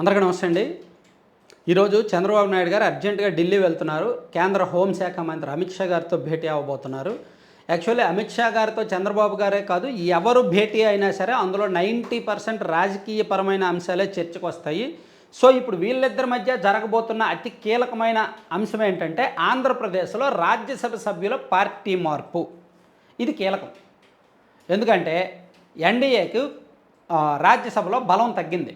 అందరికీ నమస్తే అండి. ఈరోజు చంద్రబాబు నాయుడు గారు అర్జెంటుగా ఢిల్లీ వెళ్తున్నారు. కేంద్ర హోంశాఖ మంత్రి అమిత్ షా గారితో భేటీ అవ్వబోతున్నారు. యాక్చువల్లీ అమిత్ షా గారితో చంద్రబాబు గారే కాదు ఎవరు భేటీ అయినా సరే అందులో నైంటీ పర్సెంట్ రాజకీయపరమైన అంశాలే చర్చకు వస్తాయి సో ఇప్పుడు వీళ్ళిద్దరి మధ్య జరగబోతున్న అతి కీలకమైన అంశం ఏంటంటే ఆంధ్రప్రదేశ్లో రాజ్యసభ సభ్యుల పార్టీ మార్పు. ఇది కీలకం. ఎందుకంటే ఎన్డీఏకు రాజ్యసభలో బలం తగ్గింది.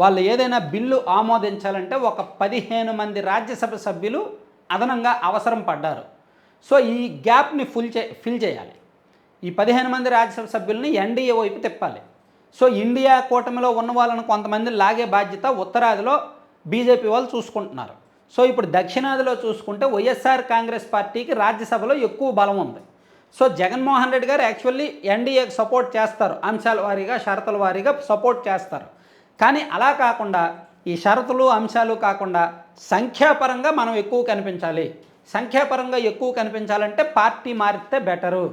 వాళ్ళు ఏదైనా బిల్లు ఆమోదించాలంటే ఒక పదిహేను మంది రాజ్యసభ సభ్యులు అదనంగా అవసరం పడ్డారు. సో ఈ గ్యాప్ని ఫుల్ చే ఫిల్ చేయాలి. ఈ పదిహేను మంది రాజ్యసభ సభ్యుల్ని ఎన్డీఏ వైపు తిప్పాలి. సో ఇండియా కూటమిలో ఉన్న వాళ్ళని కొంతమంది లాగే బాధ్యత ఉత్తరాదిలో బీజేపీ వాళ్ళు చూసుకుంటున్నారు. సో ఇప్పుడు దక్షిణాదిలో చూసుకుంటే వైఎస్ఆర్ కాంగ్రెస్ పార్టీకి రాజ్యసభలో ఎక్కువ బలం ఉంది. సో జగన్మోహన్ రెడ్డి గారు యాక్చువల్లీ ఎన్డీఏకి సపోర్ట్ చేస్తారు. అంశాల వారీగా షరతుల వారీగా సపోర్ట్ చేస్తారు. కానీ అలా కాకుండా ఈ షరతులు అంశాలు కాకుండా సంఖ్యాపరంగా మనం ఎక్కువ కనిపించాలి. సంఖ్యాపరంగా ఎక్కువ కనిపించాలంటే పార్టీ మారితే బెటరు.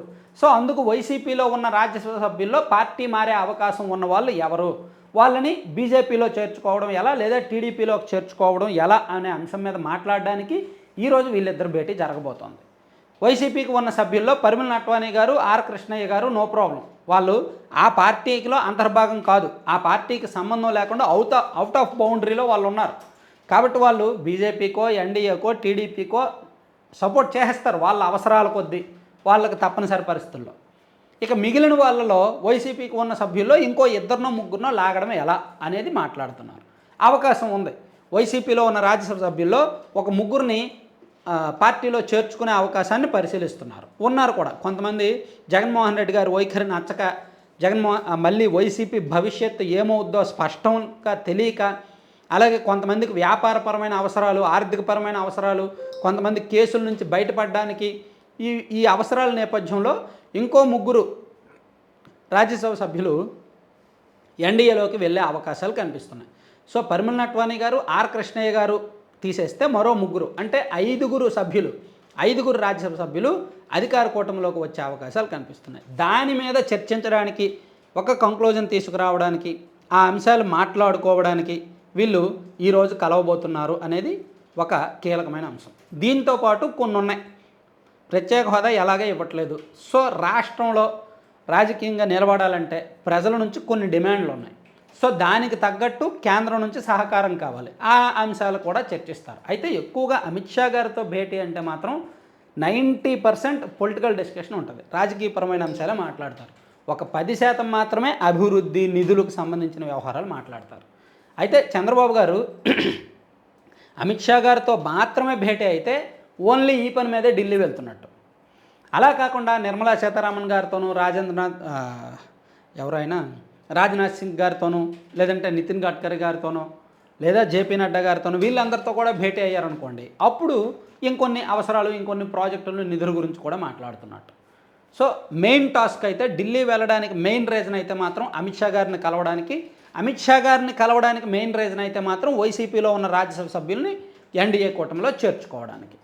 సో అందుకు వైసీపీలో ఉన్న రాజ్యసభ సభ్యుల్లో పార్టీ మారే అవకాశం ఉన్న వాళ్ళు ఎవరు? వాళ్ళని బీజేపీలో చేర్చుకోవడం ఎలా లేదా టీడీపీలోకి చేర్చుకోవడం ఎలా అనే అంశం మీద మాట్లాడడానికి ఈరోజు వీళ్ళిద్దరు భేటీ జరగబోతోంది. వైసీపీకి ఉన్న సభ్యుల్లో పరిమళ నట్వానీ గారు ఆర్ కృష్ణయ్య గారు నో ప్రాబ్లం. వాళ్ళు ఆ పార్టీకిలో అంతర్భాగం కాదు. ఆ పార్టీకి సంబంధం లేకుండా అవుట్ అవుట్ ఆఫ్ బౌండరీలో వాళ్ళు ఉన్నారు. కాబట్టి వాళ్ళు బీజేపీకో ఎన్డీఏకో టీడీపీకో సపోర్ట్ చేసేస్తారు వాళ్ళ అవసరాల కొద్దీ వాళ్ళకి తప్పనిసరి పరిస్థితుల్లో. ఇక మిగిలిన వాళ్ళలో వైసీపీకి ఉన్న సభ్యుల్లో ఇంకో ఇద్దరినో ముగ్గురునో లాగడం ఎలా అనేది మాట్లాడుతున్నారు. అవకాశం ఉంది. వైసీపీలో ఉన్న రాజ్యసభ సభ్యుల్లో ఒక ముగ్గురిని పార్టీలో చేర్చుకునే అవకాశాన్ని పరిశీలిస్తున్నారు. ఉన్నారు కూడా. కొంతమంది జగన్మోహన్ రెడ్డి గారి వైఖరి నచ్చక జగన్మోహన్ మళ్ళీ వైసీపీ భవిష్యత్తు ఏమవుద్దో స్పష్టంగా తెలియక అలాగే కొంతమందికి వ్యాపారపరమైన అవసరాలు ఆర్థికపరమైన అవసరాలు కొంతమంది కేసుల నుంచి బయటపడడానికి ఈ ఈ అవసరాల నేపథ్యంలో ఇంకో ముగ్గురు రాజ్యసభ సభ్యులు ఎన్డీఏలోకి వెళ్ళే అవకాశాలు కనిపిస్తున్నాయి. సో పరిమళ నట్వాణి గారు ఆర్ కృష్ణయ్య గారు తీసేస్తే మరో ముగ్గురు అంటే ఐదుగురు సభ్యులు ఐదుగురు రాజ్యసభ సభ్యులు అధికార కూటమిలోకి వచ్చే అవకాశాలు కనిపిస్తున్నాయి. దాని మీద చర్చించడానికి ఒక కంక్లూజన్ తీసుకురావడానికి ఆ అంశాలు మాట్లాడుకోవడానికి వీళ్ళు ఈరోజు కలవబోతున్నారు అనేది ఒక కీలకమైన అంశం. దీంతో పాటు కొన్ని ఉన్నాయి ప్రత్యేక హోదా ఎలాగే ఇవ్వట్లేదు. సో రాష్ట్రంలో రాజకీయంగా నిలబడాలంటే ప్రజల నుంచి కొన్ని డిమాండ్లు ఉన్నాయి సో దానికి తగ్గట్టు కేంద్రం నుంచి సహకారం కావాలి. ఆ అంశాలు కూడా చర్చిస్తారు. అయితే ఎక్కువగా అమిత్ షా గారితో భేటీ అంటే మాత్రం నైంటీ పర్సెంట్ పొలిటికల్ డిస్కషన్ ఉంటుంది. రాజకీయపరమైన అంశాలే మాట్లాడతారు. ఒక పది శాతం మాత్రమే అభివృద్ధి నిధులకు సంబంధించిన వ్యవహారాలు మాట్లాడతారు. అయితే చంద్రబాబు గారు అమిత్ షా గారితో మాత్రమే భేటీ అయితే ఓన్లీ ఈ పని మీదే ఢిల్లీ వెళ్తున్నట్టు. అలా కాకుండా నిర్మలా సీతారామన్ గారితోనూ రాజేంద్రనాథ్ ఎవరైనా రాజ్నాథ్ సింగ్ గారితోనూ లేదంటే నితిన్ గడ్కరీ గారితోనూ లేదా జేపీ నడ్డా గారితోనూ వీళ్ళందరితో కూడా భేటీ అయ్యారనుకోండి అప్పుడు ఇంకొన్ని అవసరాలు ఇంకొన్ని ప్రాజెక్టులు నిధుల గురించి కూడా మాట్లాడుతున్నట్టు. సో మెయిన్ టాస్క్ అయితే ఢిల్లీ వెళ్ళడానికి మెయిన్ రీజన్ అయితే మాత్రం అమిత్ షా గారిని కలవడానికి అమిత్ షా గారిని కలవడానికి మెయిన్ రీజన్ అయితే మాత్రం వైసీపీలో ఉన్న రాజ్యసభ సభ్యుల్ని ఎన్డీఏ కూటమిలో చేర్చుకోవడానికి.